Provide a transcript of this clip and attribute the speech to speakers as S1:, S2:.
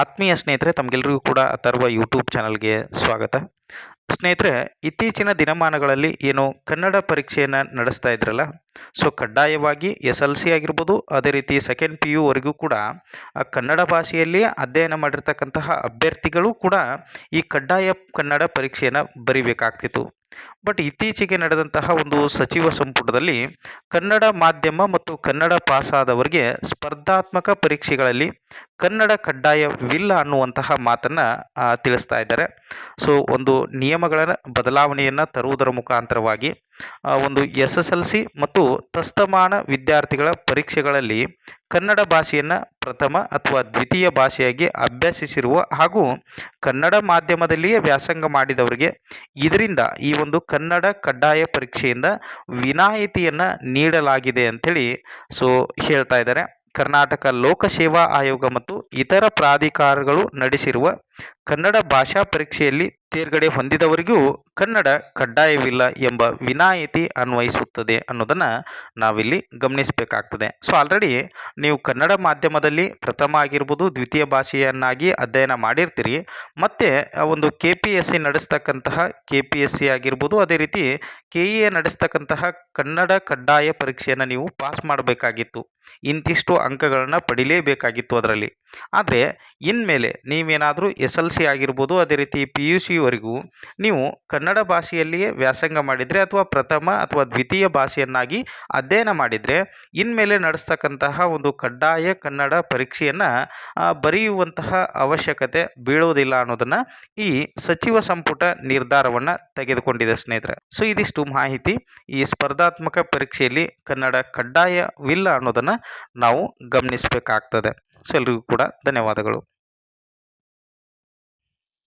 S1: ಆತ್ಮೀಯ ಸ್ನೇಹಿತರೆ ತಮಗೆಲ್ಲರಿಗೂ ಕೂಡ ಅಥರ್ವ ಯೂಟ್ಯೂಬ್ ಚಾನಲ್ಗೆ ಸ್ವಾಗತ. ಸ್ನೇಹಿತರೆ, ಇತ್ತೀಚಿನ ದಿನಮಾನಗಳಲ್ಲಿ ಏನು ಕನ್ನಡ ಪರೀಕ್ಷೆಯನ್ನು ನಡೆಸ್ತಾ ಇದ್ರಲ್ಲ, ಸೊ ಕಡ್ಡಾಯವಾಗಿ ಎಸ್ ಎಲ್ ಸಿ ಆಗಿರ್ಬೋದು, ಅದೇ ರೀತಿ ಸೆಕೆಂಡ್ ಪಿ ಯುವರೆಗೂ ಕೂಡ ಕನ್ನಡ ಭಾಷೆಯಲ್ಲಿ ಅಧ್ಯಯನ ಮಾಡಿರ್ತಕ್ಕಂತಹ ಅಭ್ಯರ್ಥಿಗಳು ಕೂಡ ಈ ಕಡ್ಡಾಯ ಕನ್ನಡ ಪರೀಕ್ಷೆಯನ್ನು ಬರಿಬೇಕಾಗ್ತಿತ್ತು. ಬಟ್ ಇತ್ತೀಚೆಗೆ ನಡೆದಂತಹ ಒಂದು ಸಚಿವ ಸಂಪುಟದಲ್ಲಿ ಕನ್ನಡ ಮಾಧ್ಯಮ ಮತ್ತು ಕನ್ನಡ ಪಾಸಾದವರಿಗೆ ಸ್ಪರ್ಧಾತ್ಮಕ ಪರೀಕ್ಷೆಗಳಲ್ಲಿ ಕನ್ನಡ ಕಡ್ಡಾಯವಿಲ್ಲ ಅನ್ನುವಂತಹ ಮಾತನ್ನು ತಿಳಿಸ್ತಾ ಇದ್ದಾರೆ. ಸೊ ಒಂದು ನಿಯಮಗಳ ಬದಲಾವಣೆಯನ್ನು ತರುವುದರ ಮುಖಾಂತರವಾಗಿ ಒಂದು ಎಸ್ ಎಸ್ ಎಲ್ ಸಿ ಮತ್ತು ತಸ್ತಮಾನ ವಿದ್ಯಾರ್ಥಿಗಳ ಪರೀಕ್ಷೆಗಳಲ್ಲಿ ಕನ್ನಡ ಭಾಷೆಯನ್ನು ಪ್ರಥಮ ಅಥವಾ ದ್ವಿತೀಯ ಭಾಷೆಯಾಗಿ ಅಭ್ಯಾಸಿಸಿರುವ ಹಾಗೂ ಕನ್ನಡ ಮಾಧ್ಯಮದಲ್ಲಿಯೇ ವ್ಯಾಸಂಗ ಮಾಡಿದವರಿಗೆ ಇದರಿಂದ ಈ ಒಂದು ಕನ್ನಡ ಕಡ್ಡಾಯ ಪರೀಕ್ಷೆಯಿಂದ ವಿನಾಯಿತಿಯನ್ನು ನೀಡಲಾಗಿದೆ ಅಂಥೇಳಿ ಸೊ ಹೇಳ್ತಾ ಇದ್ದಾರೆ. ಕರ್ನಾಟಕ ಲೋಕಸೇವಾ ಆಯೋಗ ಮತ್ತು ಇತರ ಪ್ರಾಧಿಕಾರಗಳು ನಡೆಸಿರುವ ಕನ್ನಡ ಭಾಷಾ ಪರೀಕ್ಷೆಯಲ್ಲಿ ತೇರ್ಗಡೆ ಹೊಂದಿದವರಿಗೂ ಕನ್ನಡ ಕಡ್ಡಾಯವಿಲ್ಲ ಎಂಬ ವಿನಾಯಿತಿ ಅನ್ವಯಿಸುತ್ತದೆ ಅನ್ನೋದನ್ನು ನಾವಿಲ್ಲಿ ಗಮನಿಸಬೇಕಾಗ್ತದೆ. ಸೊ ಆಲ್ರೆಡಿ ನೀವು ಕನ್ನಡ ಮಾಧ್ಯಮದಲ್ಲಿ ಪ್ರಥಮ ಆಗಿರ್ಬೋದು, ದ್ವಿತೀಯ ಭಾಷೆಯನ್ನಾಗಿ ಅಧ್ಯಯನ ಮಾಡಿರ್ತೀರಿ. ಮತ್ತು ಒಂದು ಕೆ ಪಿ ಎಸ್ ಸಿ ನಡೆಸ್ತಕ್ಕಂತಹ ಕೆ ಪಿ ಎಸ್ ಸಿ ಆಗಿರ್ಬೋದು, ಅದೇ ರೀತಿ ಕೆ ಇ ಎ ನಡೆಸ್ತಕ್ಕಂತಹ ಕನ್ನಡ ಕಡ್ಡಾಯ ಪರೀಕ್ಷೆಯನ್ನು ನೀವು ಪಾಸ್ ಮಾಡಬೇಕಾಗಿತ್ತು. ಇಂತಿಷ್ಟು ಅಂಕಗಳನ್ನು ಪಡಿಲೇಬೇಕಾಗಿತ್ತು ಅದರಲ್ಲಿ. ಆದರೆ, ಇನ್ಮೇಲೆ ನೀವೇನಾದರೂ ಎಸ್ ಎಲ್ ಸಿ ಆಗಿರ್ಬೋದು, ಅದೇ ರೀತಿ ಪಿ ಯು ಸಿವರೆಗೂ ನೀವು ಕನ್ನಡ ಭಾಷೆಯಲ್ಲಿಯೇ ವ್ಯಾಸಂಗ ಮಾಡಿದರೆ ಅಥವಾ ಪ್ರಥಮ ಅಥವಾ ದ್ವಿತೀಯ ಭಾಷೆಯನ್ನಾಗಿ ಅಧ್ಯಯನ ಮಾಡಿದರೆ ಇನ್ಮೇಲೆ ನಡೆಸ್ತಕ್ಕಂತಹ ಒಂದು ಕಡ್ಡಾಯ ಕನ್ನಡ ಪರೀಕ್ಷೆಯನ್ನು ಬರೆಯುವಂತಹ ಅವಶ್ಯಕತೆ ಬೀಳುವುದಿಲ್ಲ ಅನ್ನೋದನ್ನು ಈ ಸಚಿವ ಸಂಪುಟ ನಿರ್ಧಾರವನ್ನು ತೆಗೆದುಕೊಂಡಿದೆ ಸ್ನೇಹಿತರೆ. ಸೊ ಇದಿಷ್ಟು ಮಾಹಿತಿ. ಈ ಸ್ಪರ್ಧಾತ್ಮಕ ಪರೀಕ್ಷೆಯಲ್ಲಿ ಕನ್ನಡ ಕಡ್ಡಾಯವಿಲ್ಲ ಅನ್ನೋದನ್ನು ನಾವು ಗಮನಿಸಬೇಕಾಗ್ತದೆ. ಸೊ ಎಲ್ರಿಗೂ ಕೂಡ ಧನ್ಯವಾದಗಳು.